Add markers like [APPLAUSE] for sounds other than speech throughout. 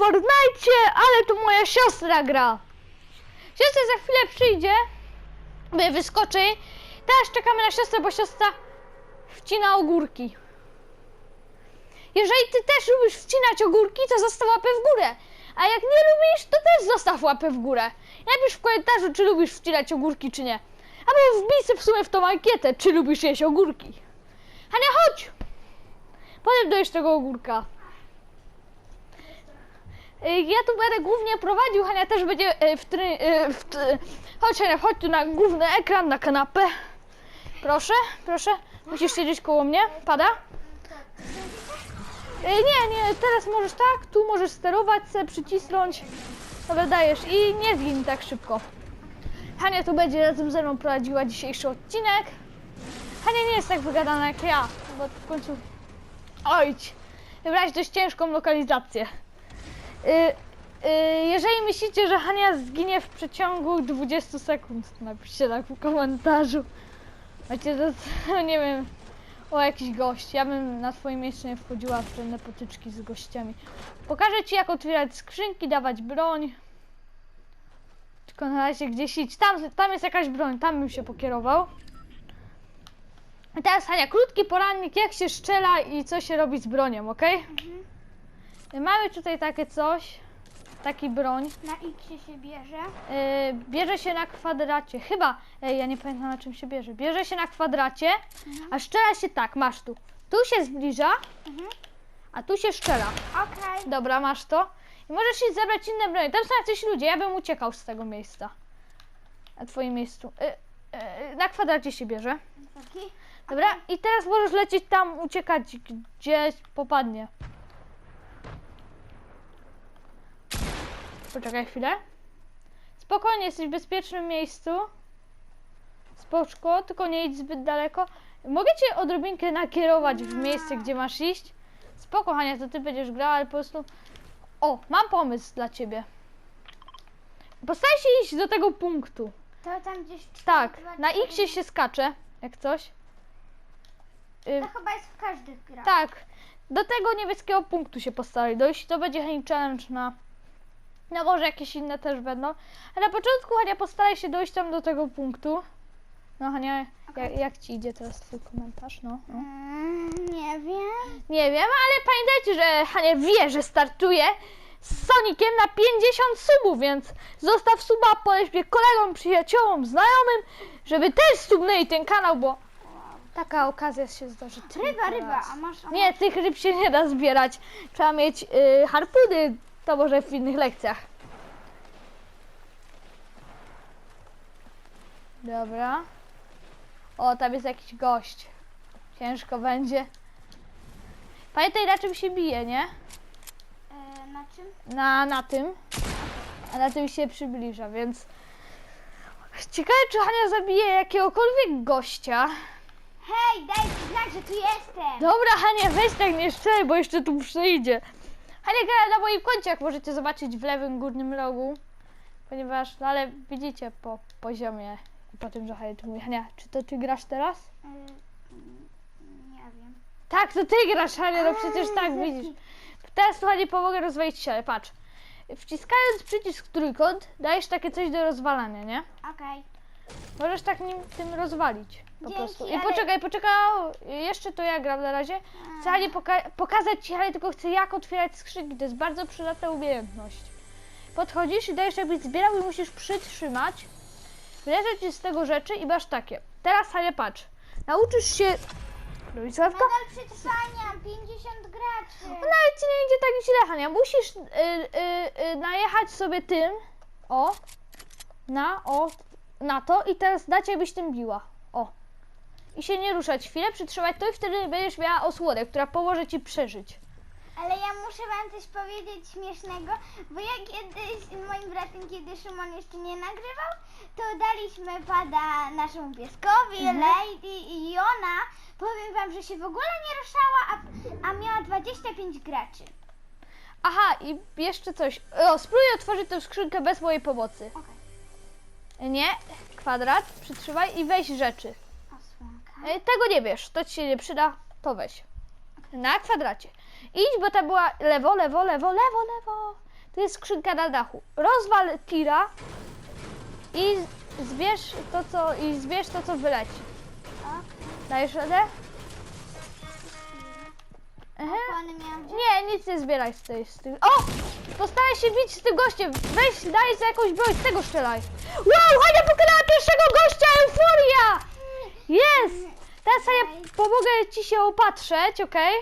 Fortnite, ale tu moja siostra gra. Siostra za chwilę przyjdzie, wyskoczy. Teraz czekamy na siostrę, bo siostra wcina ogórki. Jeżeli ty też lubisz wcinać ogórki, to zostaw łapę w górę. A jak nie lubisz, to też zostaw łapę w górę. Napisz w komentarzu, czy lubisz wcinać ogórki, czy nie. Albo wbij sobie w sumie w tą ankietę, czy lubisz jeść ogórki. Hania, chodź! Potem dojesz tego ogórka. Y, Ja tu będę głównie prowadził, Hania też będzie y, w, try, y, Chodź Hania, tu na główny ekran, na kanapę. Proszę, proszę. Musisz siedzieć koło mnie. Pada? Nie, nie, teraz możesz tak, tu możesz sterować, se przycisnąć. Dobra, dajesz i nie zgin tak szybko. Hania tu będzie razem ze mną prowadziła dzisiejszy odcinek. Hania nie jest tak wygadana jak ja, bo w końcu... Ojć, wybrać dość ciężką lokalizację. Y, y, jeżeli myślicie, że Hania zginie w przeciągu 20 sekund, napiszcie tak w komentarzu. Macie to, [LAUGHS] nie wiem, o jakiś gość. Ja bym na twoim miejscu nie wchodziła w żadne potyczki z gościami. Pokażę ci, jak otwierać skrzynki, dawać broń. Tylko na razie gdzieś idź. Tam, tam jest jakaś broń, tam bym się pokierował. I teraz Hania, krótki porannik, jak się strzela i co się robi z bronią, ok? Mamy tutaj takie coś, taki broń. Na X się bierze. Yy, bierze się na kwadracie, chyba, ej, ja nie pamiętam na czym się bierze. Bierze się na kwadracie, a strzela się tak, masz tu. Tu się zbliża, Mhm. a tu się strzela. Okej. Dobra, masz to. I możesz iść zebrać inne bronie. Tam są jacyś ludzie, ja bym uciekał z tego miejsca. Na twoim miejscu. Yy, yy, na kwadracie się bierze. Taki. Dobra, i teraz możesz lecieć tam, uciekać gdzieś popadnie. Poczekaj chwilę. Spokojnie, jesteś w bezpiecznym miejscu. Spoczko, tylko nie idź zbyt daleko. Mogę cię odrobinkę nakierować w miejsce, gdzie masz iść? Spoko, Hania, to ty będziesz grała, ale po prostu... O, mam pomysł dla ciebie. Postaraj się iść do tego punktu. To tam gdzieś. Tak, na. X się skacze, jak coś. Y, To chyba jest w każdych grach. tak, do tego niebieskiego punktu się postaraj dojść. To będzie Honey Challenge na... No może jakieś inne też będą. Ale na początku Hania postaraj się dojść tam do tego punktu. No Hania, jak, jak ci idzie teraz twój komentarz? No, no. Mm, nie wiem. Nie wiem, ale pamiętajcie, że Hania wie, że startuje z Sonikiem na 50 subów, więc zostaw suba, poleć mnie kolegom, przyjaciołom, znajomym, żeby też subnęli ten kanał, bo taka okazja się zdarzy. Ryba, ryba. A masz. A Nie, tych ryb się nie da zbierać. Trzeba mieć y, harpuny, to może w innych lekcjach. Dobra. O, tam jest jakiś gość. Ciężko będzie. Pamiętaj na czym się bije, nie? E, na czym? Na, na tym. A na tym się przybliża, więc... Ciekawe, czy Hania zabije jakiegokolwiek gościa. Hej, daj mi znać, że tu jestem. Dobra, Hania, weź tak nie strzelaj, bo jeszcze tu przyjdzie. Hania gra na moim koncie, jak możecie zobaczyć w lewym górnym rogu. Ponieważ, no ale widzicie po poziomie i po tym, że mówi. Hania, czy to ty grasz teraz? E, mm, nie wiem. Tak, to ty grasz, Hania, no przecież tak, widzisz. Teraz, słuchaj, pomogę rozwalić ścianę, patrz. Wciskając przycisk trójkąt, dajesz takie coś do rozwalania, nie? Okej. Możesz tak nim tym rozwalić. Po Dzięki, prostu. I ale- poczekaj, poczekaj, jeszcze to ja gram na razie. Chcę Ani poka- pokazać ci, ale tylko chcę jak otwierać skrzynki. To jest bardzo przydatna umiejętność. Podchodzisz i dajesz jakbyś zbierał i musisz przytrzymać. Wyleżą ci z tego rzeczy i masz takie. Teraz Hania patrz. Nauczysz się... Robić sławka? Nadal przetrwania, 50 graczy. No ale ci nie idzie tak źle, Hania. Musisz y, y, y, najechać sobie tym, o, na, o, na to i teraz dać jakbyś tym biła. I się nie ruszać chwilę, przytrzymać to i wtedy będziesz miała osłodę, która pomoże ci przeżyć. Ale ja muszę wam coś powiedzieć śmiesznego, bo ja kiedyś z moim bratem, kiedy Szymon jeszcze nie nagrywał, to daliśmy pada naszemu pieskowi, Mhm. Lady i ona, powiem wam, że się w ogóle nie ruszała, a, a miała 25 graczy. Aha, i jeszcze coś. O, spróbuj otworzyć tę skrzynkę bez mojej pomocy. Okej. Nie, kwadrat, przytrzymaj i weź rzeczy. E, Tego nie bierz, to ci się nie przyda, to weź. Na kwadracie. Idź, bo ta była lewo, lewo, lewo, lewo, lewo. Tu jest skrzynka na dachu. Rozwal tira i zbierz to, co, i zbierz to, co wyleci. Dajesz radę? Aha. Nie, nic nie zbieraj z tej, z. O! Postaraj się bić z tym gościem. Weź, daj za jakąś broń, z tego strzelaj. Wow, Hania pokonała pierwszego gościa, euforia! Teraz ja pomogę ci się opatrzeć, okej?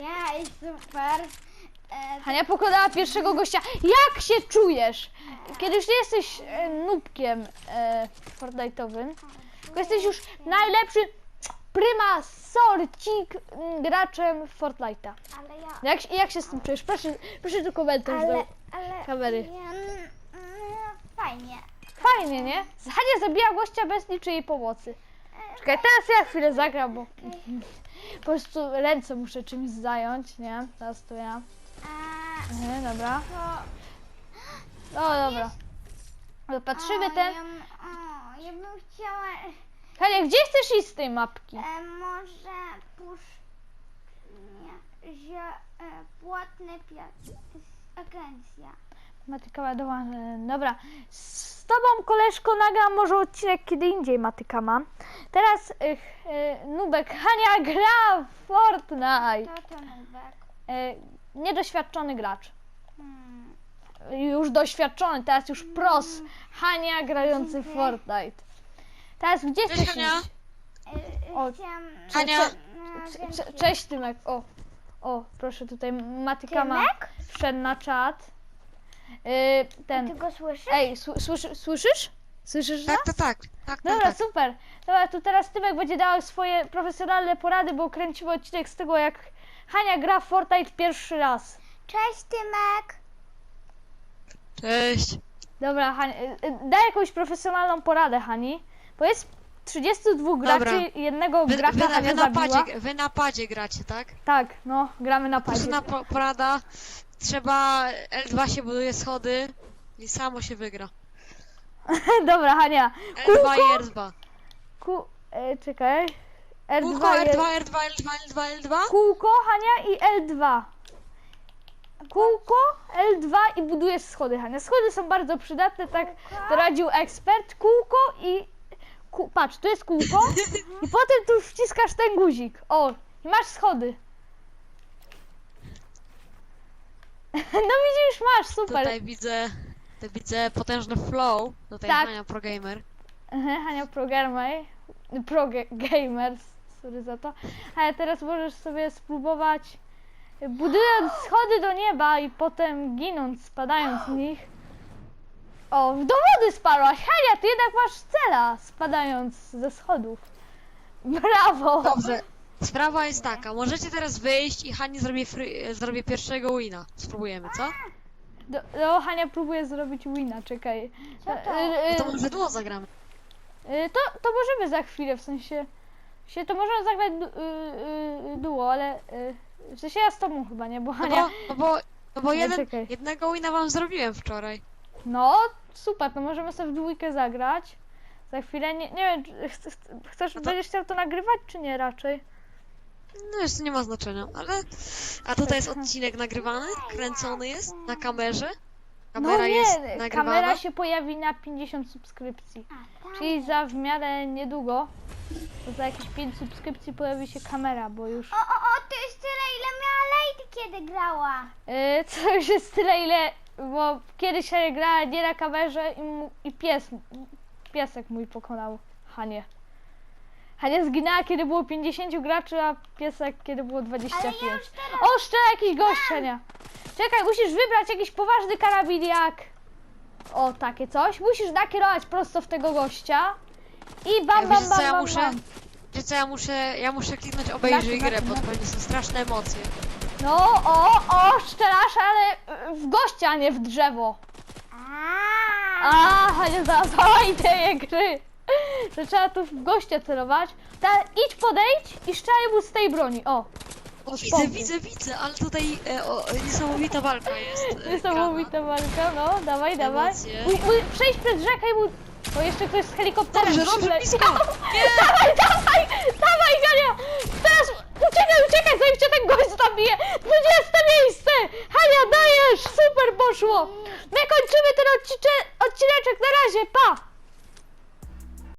Jaj, super. E, Hania pokonała pierwszego gościa. Jak się czujesz? Kiedy już nie jesteś e, nubkiem e, Fortnite'owym, tylko jesteś już najlepszym prima sorcik m, graczem Fortnite'a. ale ja... Jak, jak się z tym czujesz? Proszę, proszę tu komentarz Ale, do... ale... kamery. Ja, mm, mm, fajnie. Fajnie, nie? Hania zabija gościa bez niczyjej pomocy. Czekaj, teraz ja chwilę zagram, bo po prostu ręce muszę czymś zająć, nie? Teraz to ja. Mhm, dobra. to... O, dobra. Patrzymy ten. Ja, o, ja bym chciała... Hania, gdzie chcesz iść z tej mapki? E, może pusz... Nie, zio, e, płatne piac... Agencja. Matyka ładowana. Dobra. Z tobą, koleżko, nagram może odcinek kiedy indziej Matyka mam. Teraz y, y, Nubek Hania gra w Fortnite. To to nubek. Y, niedoświadczony gracz. Hmm. Już doświadczony, teraz już pros. Hania grający w Fortnite. Teraz gdzie Cześć, chcesz Hania. iść? E, O, chciałam... Hania. Cze- cze- Cześć Tymek. O, o, proszę tutaj Matyka ma Tymek? wszedł na czat. Y, Ty ten. go słyszysz? Ej, sły- słyszy, słyszysz? Słyszysz nas? Tak, tak, tak. tak, tak, Dobra, tak. super. Dobra, to teraz Tymek będzie dał swoje profesjonalne porady, bo kręcimy odcinek z tego, jak Hania gra w Fortnite pierwszy raz. Cześć Tymek. Cześć. Dobra, Hania, y, y, daj jakąś profesjonalną poradę Hani, bo jest 32 graczy Dobra. i jednego Wy, gracza wy, na, Hania wy, na zabiła. padzie, wy na padzie gracie, tak? Tak, no, gramy na padzie. Proszę po, porada. Trzeba L2 się buduje schody i samo się wygra. [LAUGHS] Dobra, Hania. L2 Kółko? i R2. Ku, e, czekaj. R2, Kółko jest- R2, R2, L2, L2, L2. Kółko, Hania i L2. Kółko, L2 i budujesz schody, Hania. Schody są bardzo przydatne, tak doradził ekspert. Kółko i... Ku, patrz, tu jest kółko [LAUGHS] i potem tu wciskasz ten guzik. O, i masz schody. No widzisz, masz, super. Tutaj widzę, tutaj widzę potężny flow. Tutaj Tak. Hania Pro Gamer. Aha, Hania Pro Gamer, Pro Ga- Gamer, sorry za to. Ale teraz możesz sobie spróbować budując [GASPS] schody do nieba i potem ginąc, spadając z nich. O, do wody spadłaś! Hania, ty jednak masz cela, spadając ze schodów. Brawo! Dobrze. Sprawa jest taka, możecie teraz wyjść i Hani zrobię, fry, zrobię pierwszego wina. Spróbujemy, co? Do, no, Hania próbuje zrobić wina, czekaj. To? Y, No to może duo zagramy. y, to, to możemy za chwilę, w sensie... się to możemy zagrać du, y, y, duo, ale... Y, w sensie ja z tobą chyba, nie? Bo No Hania... bo, no bo, no bo Nie, jeden, czekaj. jednego wina wam zrobiłem wczoraj. No, super, to możemy sobie w dwójkę zagrać. Za chwilę, nie, nie wiem, czy ch- ch- chcesz, No to- będziesz chciał to nagrywać, czy nie raczej? No jeszcze nie ma znaczenia, ale... A tutaj jest odcinek nagrywany, kręcony jest na kamerze. Kamera no nie, jest nagrywana. kamera się pojawi na 50 subskrypcji. A, tam. Czyli za w miarę niedługo, to za jakieś 5 subskrypcji pojawi się kamera, bo już... O, o, o, to jest tyle, ile miała Lady kiedy grała. Yy, co już jest tyle, ile... Bo kiedyś się grała nie na kamerze i, mu, i pies, piesek mój pokonał Hanie. Hania zginęła, kiedy było 50 graczy, a piesek, kiedy było 25. Ale ja już teraz... O, szczera jakiś gość, Hania. Czekaj, musisz wybrać jakiś poważny karabin jak... O, takie coś. Musisz nakierować prosto w tego gościa. I bam, bam, wiecie bam, co ja bam, muszę? bam. Wiecie co ja muszę? Ja muszę kliknąć obejrzyj Tak, grę, tak, bo to pewnie są straszne emocje. No, o, o, szczelasz, ale y, w gościa, a nie w drzewo. A, Hania zawali [LAUGHS] tej gry. To trzeba tu w gościa celować. Ta, idź podejdź i strzelaj mu z tej broni. O, O, widzę, widzę, widzę, ale tutaj e, o, niesamowita walka jest. E, niesamowita walka, no, dawaj, dawaj. Emocje. Mu- mu- Przejdź przez rzekę i mu... O, jeszcze ktoś z helikopterem Dobrze, dobrze, przyleci. blisko. [LAUGHS] Dawaj, dawaj, dawaj, Hania! Teraz uciekaj, uciekaj, zanim cię ten gość zabije! 20 miejsce! Hania, dajesz! Super poszło. My kończymy ten odcinek, odcineczek. Na razie, pa!